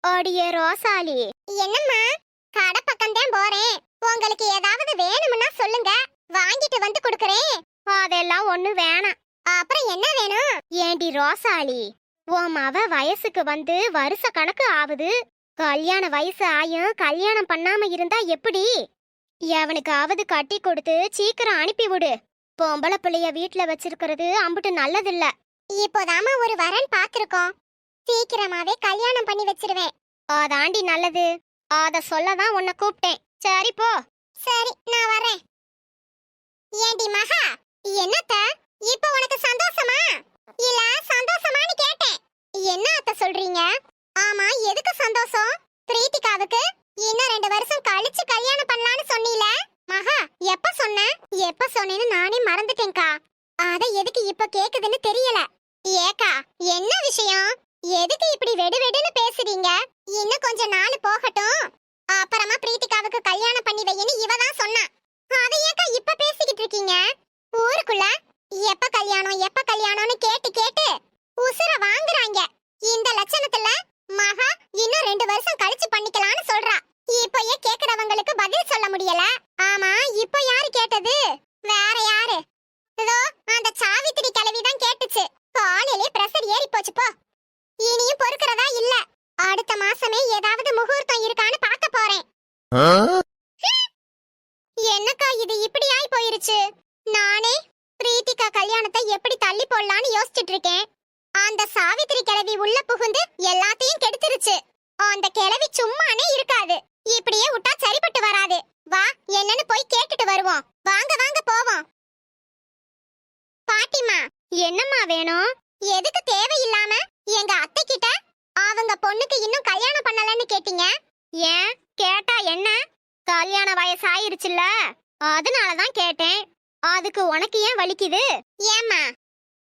அடியே ரோசாலி. என்னம்மா? கடை பக்கம் தான் போறேன். உங்களுக்கு ஏதாவது வேணும்னா சொல்லுங்க. வாங்கிட்டு வந்து கொடுக்கறேன். அதெல்லாம் ஒண்ணு வேணாம். அப்புறம் என்ன வேணும்? ஏண்டி ரோசாலி உன் மவ வயசுக்கு வந்து வருஷ கணக்கு ஆகுது கல்யாண வயசு ஆயும் கல்யாணம் பண்ணாம இருந்தா எப்படி? எவனுக்காவது கட்டி கொடுத்து சீக்கிரம் அனுப்பி விடு. பொம்பளை பிள்ளைய வீட்ல வச்சிருக்கிறது அம்புட்டு நல்லதில்ல. இப்போதாம்மா ஒரு வரன் பாத்திருக்கோம் சீக்கிரமாவே கல்யாணம் பண்ணி வச்சிருவேன். அதாண்டி நல்லது. அத சொல்லதான் உன்னை கூப்பிட்டேன். சரி போ. சரி நான் வரேன் ஏண்டி மகா என்னத்த? இப்ப உனக்கு சந்தோஷமா? இல்ல சந்தோஷமான்னு கேட்டேன். என்ன அத்த சொல்றீங்க? ஆமா எதுக்கு சந்தோஷம்? பிரீத்திகாவுக்கு இன்னும் ரெண்டு வருஷம் கழிச்சு கல்யாணம் பண்ணலாம்னு சொன்னீல. மகா எப்ப சொன்ன? எப்ப சொன்னேன்னு நானே மறந்துட்டேன்க்கா. அத எதுக்கு இப்ப கேக்குதுன்னு தெரியல. ஏக்கா என்ன விஷயம்? எதுக்கு இப்படி வெடு வெடுன்னு பேசுறீங்க? இன்னும் கொஞ்ச நாள் போகட்டும். அப்புறமா பிரீத்திகாவுக்கு கல்யாணம் பண்ணி வையன்னு இவ தான் சொன்னா. அதை ஏக்கா இப்ப பேசிக்கிட்டு இருக்கீங்க? ஊருக்குள்ள எப்ப கல்யாணம் எப்ப கல்யாணம்னு கேட்டு கேட்டு உசுர வாங்குறாங்க. இந்த லட்சணத்துல மகா இன்னும் ரெண்டு வருஷம் கழிச்சு பண்ணிக்கலாம்னு சொல்றா. இப்பயே கேக்குறவங்களுக்கு பதில் சொல்ல முடியல. ஆமா இப்ப யாரு கேட்டது? வேற யாரு? இதோ அந்த சாவித்திரி கிழவி தான் கேட்டுச்சு. காலையிலே பிரஷர் ஏறி போச்சு போ. இனியும் பொறுக்கிறதா இல்ல. அடுத்த மாசமே ஏதாவது முகூர்த்தம் இருக்கான்னு பார்க்க போறேன். என்னக்கா இது இப்படி ஆயி போயிருச்சு? நானே பிரீத்திகா கல்யாணத்தை எப்படி தள்ளி போடலான்னு யோசிச்சுட்டு இருக்கேன். அந்த சாவித்திரி கிழவி உள்ள புகுந்து எல்லாத்தையும் கெடுத்துருச்சு. அந்த கிழவி சும்மானே இருக்காது. இப்படியே விட்டா சரிப்பட்டு வராது. வா என்னன்னு போய் கேட்டுட்டு வருவோம். வாங்க வாங்க போவோம். பாட்டிமா என்னம்மா வேணும்? எதுக்கு தேவையில்லாம எங்க அத்தை கிட்ட அவங்க பொண்ணுக்கு இன்னும் கல்யாணம் பண்ணலன்னு கேட்டீங்க? ஏன்? கேட்டா என்ன? கல்யாண வயசாயிருச்சுல்ல. அதனால அதனாலதான் கேட்டேன். அதுக்கு உனக்கு ஏன் வலிக்குது? ஏம்மா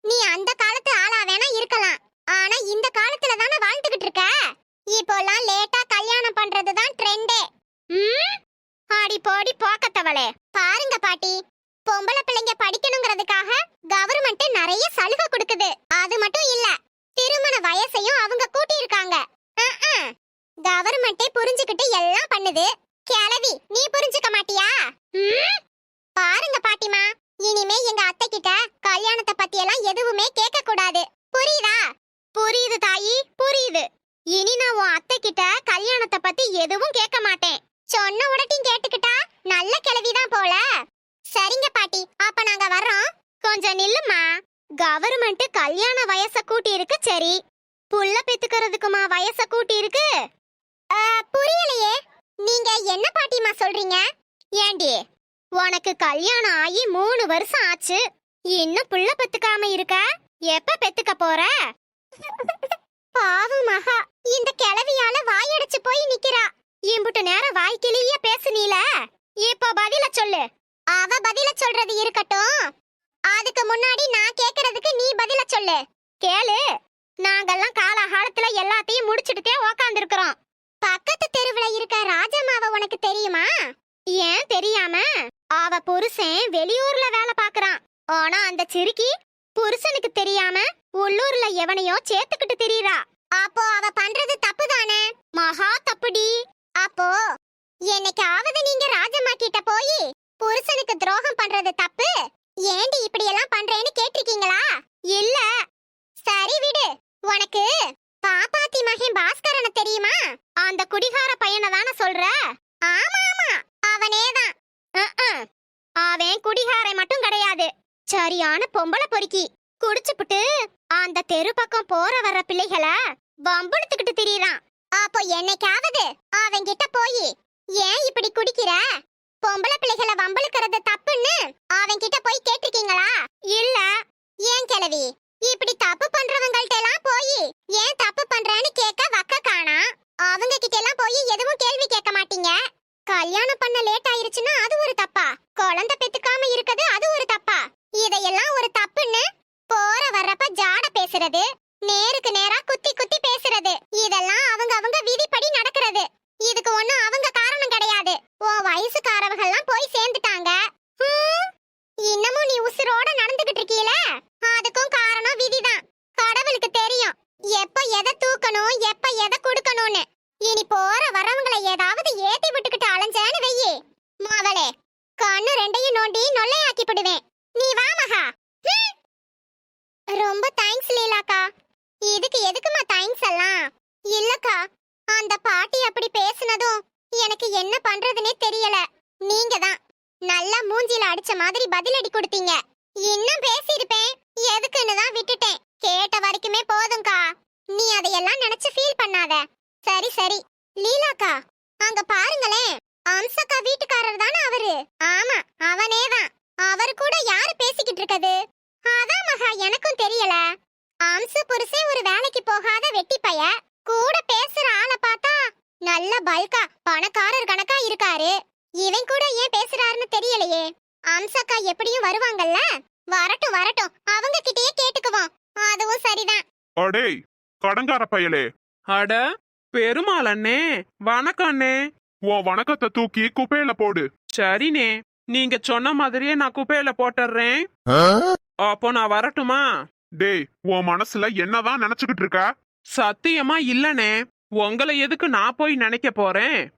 நீ அந்த காலத்து ஆளா வேணா இருக்கலாம். ஆனா இந்த காலத்துல தானே வாழ்ந்துகிட்டு இருக்க? இப்போலாம் லேட்டா கல்யாணம் பண்றதுதான் ட்ரெண்டே. ம்? ஆடி போடி போக்கத்தவளே. பாருங்க பாட்டி. பொம்பளை பிள்ளைங்க படிக்கணுங்கிறதுக்காக கவர்மெண்ட் நிறைய சலுகை கொடுக்குது. அது மட்டும் இல்ல திருமண வயசையும் அவங்க கூட்டி இருக்காங்க கவர்மெண்டே புரிஞ்சுக்கிட்டு எல்லாம் பண்ணுது. கிழவி நீ புரிஞ்சுக்க மாட்டியா? ம்? பாருங்க பாட்டிமா இனிமே எங்க அத்தை கிட்ட கல்யாணத்தை பத்தி எல்லாம் எதுவுமே கேட்க கூடாது புரியுதா? புரியுது தாயி புரியுது. இனி நான் உன் அத்தை கிட்ட கல்யாணத்தை பத்தி எதுவும் கேட்க மாட்டேன். சொன்ன உடட்டியும் கேட்டுக்கிட்டா நல்ல கிழவிதான் போல. சரிங்க பாட்டி அப்ப நாங்க வர்றோம். கொஞ்சம் நில்லுமா கவர்மெண்ட் கல்யாண வயச கூட்டி இருக்கு சரி. புள்ள பெத்துக்கிறதுக்குமா வயச கூட்டி இருக்கு புரியலையே. நீங்க என்ன பாட்டிமா சொல்றீங்க? ஏண்டி உனக்கு கல்யாணம் ஆகி மூணு வருஷம் ஆச்சு. இன்னும் புள்ள பெத்துக்காம இருக்க? எப்ப பெத்துக்க போற? பாவம் மகா. இந்த கிளவியால வாயடைச்சு போய் நிக்கிறா. இம்புட்டு நேரம் வாய்க்கிலேயே பேசுனீல. இப்போ பதில சொல்லு. அவ பதில சொல்றது இருக்கட்டும். அதுக்கு முன்னாடி நான் கேக்குறதுக்கு நீ பதில சொல்லு. கேளு. நாங்கெல்லாம் காலகாலத்துல எல்லாத்தையும் முடிச்சிட்டுதே உக்காந்துருக்குறோம். பக்கத்து தெருவுல இருக்க ராஜம்மாவை உனக்கு தெரியுமா? ஏன் தெரியாம? அவ புருஷன் வெளியூர்ல வேலை பாக்குறான். ஆனா அந்த சிறுக்கி புருஷனுக்கு தெரியாம உள்ளூர்ல எவனையோ சேர்த்துக்கிட்டு திரியறா. அப்போ அவ பண்றது தப்பு தானே மகா தப்புடி. அப்போ என்னைக்காவது நீங்க ராஜம்மா கிட்ட போய் புருஷனுக்கு துரோகம் பண்றது தப்பு? ஏண்டி இப்படி எல்லாம் பண்றேன்னு கேட்டிருக்கீங்களா? இல்ல. சரி விடு. உனக்கு பாப்பாத்தி மகன் பாஸ்கரன தெரியுமா? அந்த குடிகார பையனை தானே சொல்ற? ஆமா ஆமா. அவனே தான் அவன் குடிகாரை மட்டும் கிடையாது. சரியான பொம்பளை பொறுக்கி. குடிச்சுப்புட்டு அந்த தெரு பக்கம் போற வர்ற பிள்ளைகளை வம்புழுத்துக்கிட்டு திரியறான். அப்போ என்னைக்காவது அவன்கிட்ட போய் ஏன் இப்படி குடிக்கிற? பொம்பளை பிள்ளைகளை வம்பளுக்கிறது தப்புன்னு அவன்கிட்ட போய் கேட்டிருக்கீங்களா? இல்ல. ஏன் கிழவி? இப்படி தப்பு பண்றவங்கள்ட்ட எல்லாம் போய் ஏன் தப்பு பண்றேன்னு கேட்க வக்க காணா? அவங்க கிட்ட எல்லாம் போய் எதுவும் கேள்வி கேட்க மாட்டீங்க? கல்யாணம் பண்ண லேட் ஆயிருச்சுன்னா அது ஒரு தப்பா? குழந்தை பெத்துக்காம இருக்குது அது ஒரு தப்பா? இதையெல்லாம் ஒரு தப்புன்னு போற வர்றப்ப ஜாட பேசுறது நேருக்கு நேரா குத்தி குத்தி பேசுறது இதெல்லாம் அவங்க அவங்க விதிப்படி நடக்கிறது. இதுக்கு ஒண்ணும் அவங்க காரணம் கிடையாது. ஓ உன் வயசுக்காரவங்கெல்லாம் போய் சேர்ந்துட்டாங்க. இன்னமும் நீ உசுரோட நடந்துகிட்டு இருக்கீல? அதுக்கும் காரணம் விதிதான். கடவுளுக்கு தெரியும். எப்ப எதை தூக்கணும் எப்ப எதை கொடுக்கணும்னு. இனி போற வரவங்களை ஏதாவது ஏத்தி விட்டுக்கிட்டு அலைஞ்சேன்னு வெயி. மாவளே கண்ணு ரெண்டையும் நோண்டி நொல்லையாக்கி விடுவேன் நீ வா மகா. ரொம்ப தேங்க்ஸ் லீலாக்கா. இதுக்கு எதுக்குமா தேங்க்ஸ் எல்லாம்? இல்லக்கா அந்த பாட்டி அப்படி பேசினதும் எனக்கு என்ன பண்றதுனே தெரியல. நீங்க தான். நல்லா மூஞ்சில அடிச்ச மாதிரி பதிலடி கொடுத்தீங்க. இன்னும் பேசியிருப்பேன். எதுக்குன்னு தான் விட்டுட்டேன். கேட்ட வரைக்குமே போதும்க்கா. நீ அதையெல்லாம் நினைச்சு ஃபீல் பண்ணாத. சரி சரி. லீலாக்கா அங்க பாருங்களேன். அம்சக்கா வீட்டுக்காரர் தானே அவரு? ஆமா அவனே தான். அவர் கூட யாரு பேசிக்கிட்டு இருக்கது அதான் மகா எனக்கும் தெரியல. அம்சு புருஷே ஒரு வேலைக்கு போகாத வெட்டி பைய. கூட பேசுற ஆளை பார்த்தா நல்ல பல்கா பணக்காரர் கணக்கா இருக்காரு. இவன் கூட ஏன் பேசுறாருன்னு தெரியலையே. அம்சக்கா எப்படியும் வருவாங்கல்ல? வரட்டும் வரட்டும். அவங்க கிட்டயே கேட்டுக்குவோம். அதுவும் சரிதான். அடேய் கடங்கார பயலே. அட பெருமாள் அண்ணே வணக்கம் அண்ணே. உன் வணக்கத்தை தூக்கி குப்பையில போடு. சரிண்ணே நீங்க சொன்ன மாதிரியே நான் குப்பையில போட்டுறேன் அப்போ நான் வரட்டுமா? டேய் உன் மனசுல என்னதான் நினைச்சுக்கிட்டு இருக்க? சத்தியமா இல்லனே. உங்களை எதுக்கு நான் போய் நினைக்க போறேன்?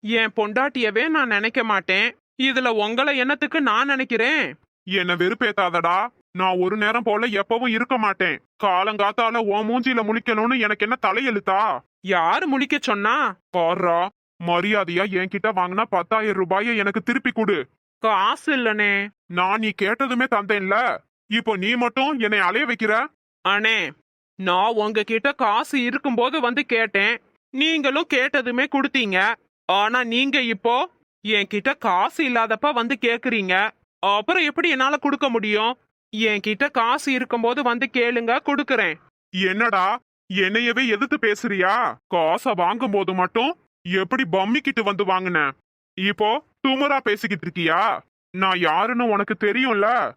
என் பொண்டாட்டியவே நான் நினைக்க மாட்டேன். இதுல உங்களை என்னத்துக்கு நான் நினைக்கிறேன்? என்ன வெறுப்பேத்தாதடா. நான் ஒரு நேரம் போல எப்பவும் இருக்க மாட்டேன். காலங்காத்தால உன் மூஞ்சில முழிக்கணும்னு எனக்கு என்ன தலையெழுத்தா? யாரு முழிக்க சொன்னா? பாருடா மரியாதையா என்கிட்ட வாங்கினா பத்தாயிரம் ரூபாய எனக்கு திருப்பி கொடு. காசு இல்லனே. நான் நீ கேட்டதுமே தந்தேன்ல. இப்போ நீ மட்டும் என்னை அலைய வைக்கிற? அண்ணே நான் உங்ககிட்ட காசு இருக்கும்போது வந்து கேட்டேன். நீங்களும் கேட்டதுமே கொடுத்தீங்க. ஆனா நீங்க இப்போ என்கிட்ட காசு இல்லாதப்ப வந்து கேக்குறீங்க. அப்புறம் எப்படி என்னால கொடுக்க முடியும்? என்கிட்ட காசு இருக்கும்போது வந்து கேளுங்க கொடுக்கறேன். என்னடா? என்னையவே எதிர்த்து பேசுறியா? காசை வாங்கும் போது மட்டும் எப்படி பம்மிக்கிட்டு வந்து வாங்கின? இப்போ துமரா பேசிக்கிட்டு இருக்கியா? நான் யாருன்னு உனக்கு தெரியும்ல?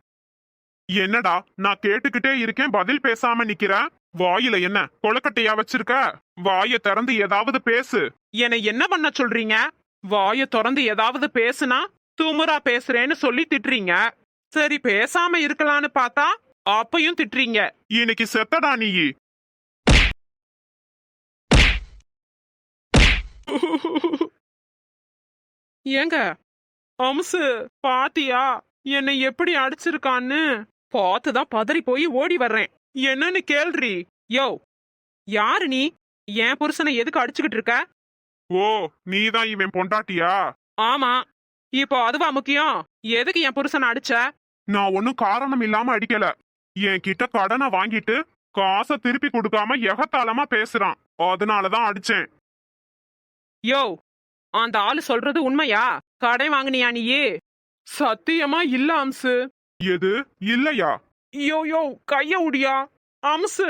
என்னடா நான் கேட்டுக்கிட்டே இருக்கேன் பதில் பேசாம நிக்கிறேன் வாயில என்ன கொலக்கட்டையா வச்சிருக்க? வாய திறந்து ஏதாவது பேசு. என்னை என்ன பண்ண சொல்றீங்க? வாய திறந்து ஏதாவது பேசுனா துமுறா பேசுறேன்னு சொல்லி திட்டுறீங்க. சரி பேசாம இருக்கலான்னு பார்த்தா அப்பையும் திட்டுறீங்க. இன்னைக்கு செத்தடா நீ. ஏங்க அம்சு பாத்தியா என்னை எப்படி அடிச்சிருக்கான்னு? பார்த்துதான் பதறி போய் ஓடி வர்றேன். என்னன்னு கேள்றி. யோ யாரு நீ? என் புருஷனை எதுக்கு அடிச்சுக்கிட்டு இருக்க? ஓ நீதான் இவன் பொண்டாட்டியா? ஆமா. இப்போ அதுவா முக்கியம்? எதுக்கு என் புருஷனை அடிச்ச? நான் ஒன்னும் காரணம் இல்லாம அடிக்கல. என் கிட்ட கடனை வாங்கிட்டு காசை திருப்பி கொடுக்காம எகத்தாளமா பேசுறான். அதனாலதான் அடிச்சேன். யோ அந்த ஆளு சொல்றது உண்மையா? கடை வாங்குனியா நீயே? சத்தியமா இல்ல அம்சு. எது? இல்லையா? யோ யோ கைய உடியா அம்சு.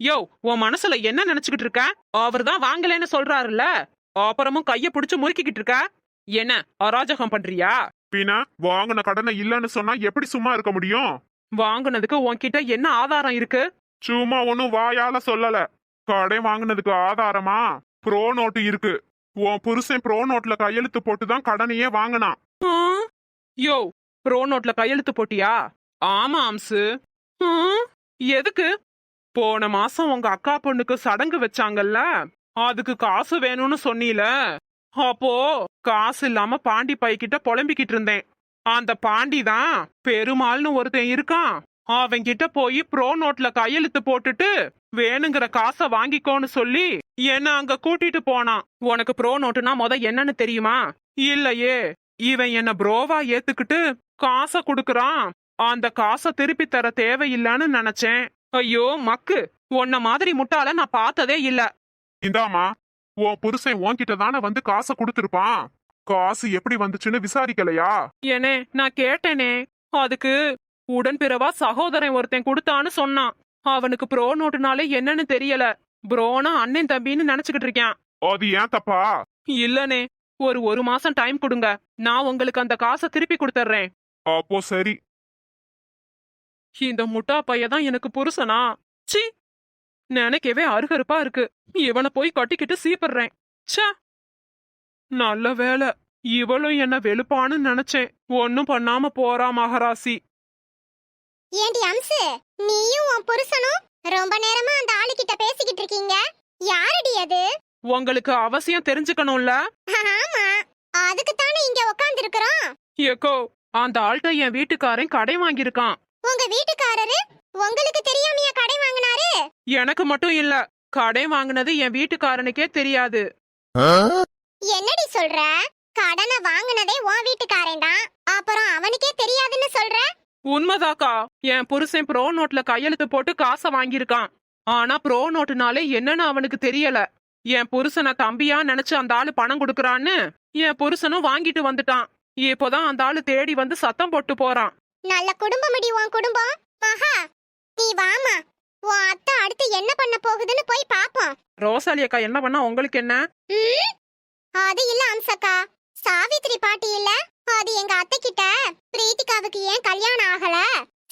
யோ உன் மனசுல என்ன நினைச்சுக்கிட்டு இருக்க? அவர் தான் வாங்கலைன்னு சொல்றாருல்ல? அப்புறமும் கைய பிடிச்சு முறுக்கிக்கிட்டு இருக்க? என்ன அராஜகம் பண்றியா? பின்ன வாங்கின கடனை இல்லைன்னு சொன்னா எப்படி சும்மா இருக்க முடியும்? வாங்குனதுக்கு உன்கிட்ட என்ன ஆதாரம் இருக்கு? சும்மா ஒன்னும் வாயால சொல்லல. கடை வாங்கினதுக்கு ஆதாரமா? ப்ரோ நோட்டு இருக்கு. உன் புருஷன் ப்ரோ நோட்ல கையெழுத்து போட்டு தான் கடனையே வாங்கினான்? யோ ப்ரோ நோட்ல கையெழுத்து போட்டியா? ஆமா அம்சு எதுக்கு? போன மாசம் உங்க அக்கா பொண்ணுக்கு சடங்கு வச்சாங்கல்ல? அதுக்கு காசு வேணும்னு சொன்னீல. அப்போ காசு இல்லாம பாண்டி பைக்கிட்ட புலம்பிக்கிட்டு இருந்தேன். அந்த பாண்டி தான் பெருமாள்னு ஒருத்தன் இருக்கான். அவன்கிட்ட போய் ப்ரோ நோட்ல கையெழுத்து போட்டுட்டு வேணுங்கிற காசை வாங்கிக்கோன்னு சொல்லி என்ன அங்க கூட்டிட்டு போனான். உனக்கு ப்ரோ நோட்டுனா முத என்னன்னு தெரியுமா? இல்லையே. இவன் என்ன ப்ரோவா ஏத்துக்கிட்டு காசை குடுக்கறான். அந்த காசை திருப்பி தர தேவையில்லைன்னு நினைச்சேன். ஐயோ மக்கு. உன்ன மாதிரி முட்டாள நான் பார்த்ததே இல்ல. இந்தாமா உன் புருஷன் உன்கிட்ட தானே வந்து காசை கொடுத்துருப்பான். காசு எப்படி வந்துச்சுன்னு விசாரிக்கலையா? ஏனே நான் கேட்டேனே. அதுக்கு உடன்பிறவா சகோதரன் ஒருத்தன் கொடுத்தான்னு சொன்னான். அவனுக்கு ப்ரோ நோட்டுனாலே என்னன்னு தெரியல. ப்ரோனா அண்ணன் தம்பின்னு நினைச்சுக்கிட்டு இருக்கான். அது ஏன் தப்பா? இல்லனே ஒரு ஒரு மாசம் டைம் கொடுங்க. நான் உங்களுக்கு அந்த காசை திருப்பி கொடுத்துட்றேன் அப்போ சரி. இந்த முட்டா பையன் தான் எனக்கு புருஷனா? சி நினைக்கவே அருகருப்பா இருக்கு. இவனை போய் கட்டிக்கிட்டு சீப்படுறேன். ச்சே! நல்ல வேலை இவளும் என்ன வெளுப்பான்னு நினைச்சேன். ஒன்னும் பண்ணாம போறா மகராசி. ஏண்டி அம்சு? நீயும் உன் புருஷனும் ரொம்ப நேரமா அந்த ஆளுகிட்ட பேசிக்கிட்டு இருக்கீங்க. யாரடி அது? உங்களுக்கு அவசியம் தெரிஞ்சுக்கணும்ல? ஆமா. அதுக்கு தானே இங்க உட்கார்ந்து இருக்கிறோம் ஏக்கோ அந்த ஆள்கிட்ட என் வீட்டுக்காரன் கடை வாங்கியிருக்கான். உங்க வீட்டுக்காரரு உங்களுக்கு தெரியாமையா கடை வாங்கினாரு? எனக்கு மட்டும் இல்ல. கடை வாங்குனது என் வீட்டுக்காரனுக்கே தெரியாது. என்னடி சொல்ற? கடனை வாங்குனதே உன் வீட்டுக்காரன் தான். அப்புறம் அவனுக்கே தெரியாதுன்னு சொல்ற? உண்மைதாக்கா. என் புருஷன் ப்ரோ நோட்ல கையெழுத்து போட்டு காசை வாங்கியிருக்கான். ஆனா ப்ரோ நோட்டுனாலே என்னன்னு அவனுக்கு தெரியல. என் புருஷனை தம்பியா நினைச்சு அந்த ஆளு பணம் கொடுக்கறான்னு என் புருஷனும் வாங்கிட்டு வந்துட்டான். இப்போதான் அந்த ஆளு தேடி வந்து சத்தம் போட்டு போறான். நல்ல குடும்பமடி உன் குடும்பம். மகா நீ வாமா. உன் அத்தை அடுத்து என்ன பண்ண போகுதுன்னு போய் பாப்போம். ரோசாலி அக்கா என்ன பண்ணா? உங்களுக்கு என்ன? ம்? அது இல்ல அம்சக்கா. சாவித்ரி பாட்டி இல்ல. அது எங்க அத்தை கிட்ட பிரீத்திகாவுக்கு ஏன் கல்யாணம் ஆகல?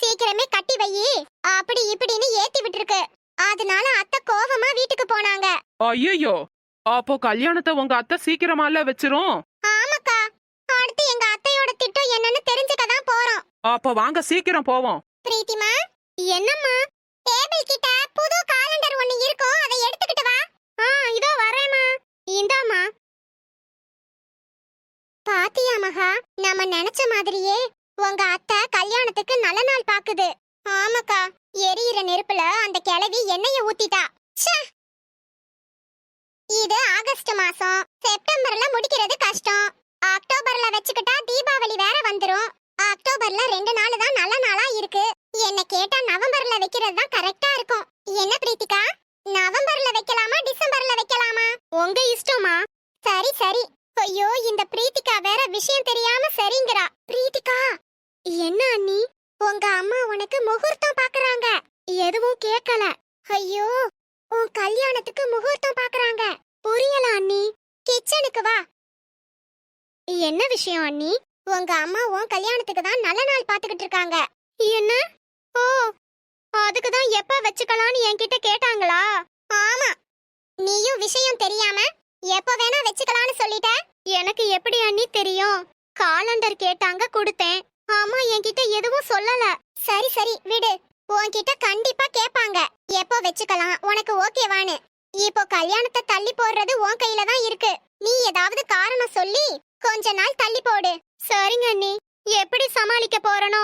சீக்கிரமே கட்டி வையி அப்படி இப்படின்னு ஏத்தி விட்டுருக்கு. அதனால அத்தை கோவமா வீட்டுக்கு போனாங்க. ஐயோ அப்போ கல்யாணத்தை உங்க அத்தை சீக்கிரமால வச்சிரும்? ஆமாக்கா. அடுத்து எங்க அத்தையோட அப்ப வாங்க சீக்கிரம் போவோம். பிரீத்திமா என்னம்மா? டேபிள் கிட்ட புது காலண்டர் ஒண்ணு இருக்கும் அதை எடுத்துக்கிட்டு வா. ஆ இதோ வரேம்மா. இந்தாம்மா. பாத்தியா மகா நம்ம நினைச்ச மாதிரியே உங்க அத்தை கல்யாணத்துக்கு நல்ல நாள் பாக்குது. ஆமாக்கா எரியிற நெருப்புல அந்த கிழவி எண்ணெய ஊத்திட்டா. இது ஆகஸ்ட் மாசம். செப்டம்பர்ல முடிக்கிறது கஷ்டம். அக்டோபர்ல வச்சுக்கிட்டா தீபாவளி வேற வந்துரும். அக்டோபர்ல ரெண்டு நாள் தான் நல்ல நாளா இருக்கு. என்ன கேட்டா நவம்பர்ல வைக்கிறது தான் கரெக்டா இருக்கும். என்ன பிரீத்திகா? நவம்பர்ல வைக்கலாமா டிசம்பர்ல வைக்கலாமா? உங்க இஷ்டமா? சரி சரி. ஐயோ இந்த பிரீத்திகா வேற விஷயம் தெரியாம சரிங்கிறா. பிரீத்திகா! என்ன அண்ணி? உங்க அம்மா உனக்கு முகூர்த்தம் பாக்குறாங்க. எதுவும் கேட்கல ஐயோ உன் கல்யாணத்துக்கு முகூர்த்தம் பாக்குறாங்க. புரியல அண்ணி. கிச்சனுக்கு வா. என்ன விஷயம் அண்ணி? உங்க அம்மா உன் கல்யாணத்துக்கு தான் நல்ல நாள் பாத்துக்கிட்டு இருக்காங்க. என்ன? ஓ அதுக்கு தான் எப்ப வச்சுக்கலாம்னு என்கிட்ட கேட்டாங்களா? ஆமா. நீயும் விஷயம் தெரியாம எப்ப வேணா வச்சுக்கலாம்னு சொல்லிட்ட? எனக்கு எப்படி அண்ணி தெரியும்? காலண்டர் கேட்டாங்க கொடுத்தேன். ஆமா என்கிட்ட எதுவும் சொல்லல. சரி சரி விடு. உன்கிட்ட கண்டிப்பா கேட்பாங்க. எப்போ வச்சுக்கலாம்? உனக்கு ஓகேவான்னு. இப்போ கல்யாணத்தை தள்ளி போடுறது உன் கையில தான் இருக்கு. நீ ஏதாவது காரணம் சொல்லி கொஞ்ச நாள் தள்ளி போடு. சரிங்க அண்ணி. எப்படி சமாளிக்க போறனோ?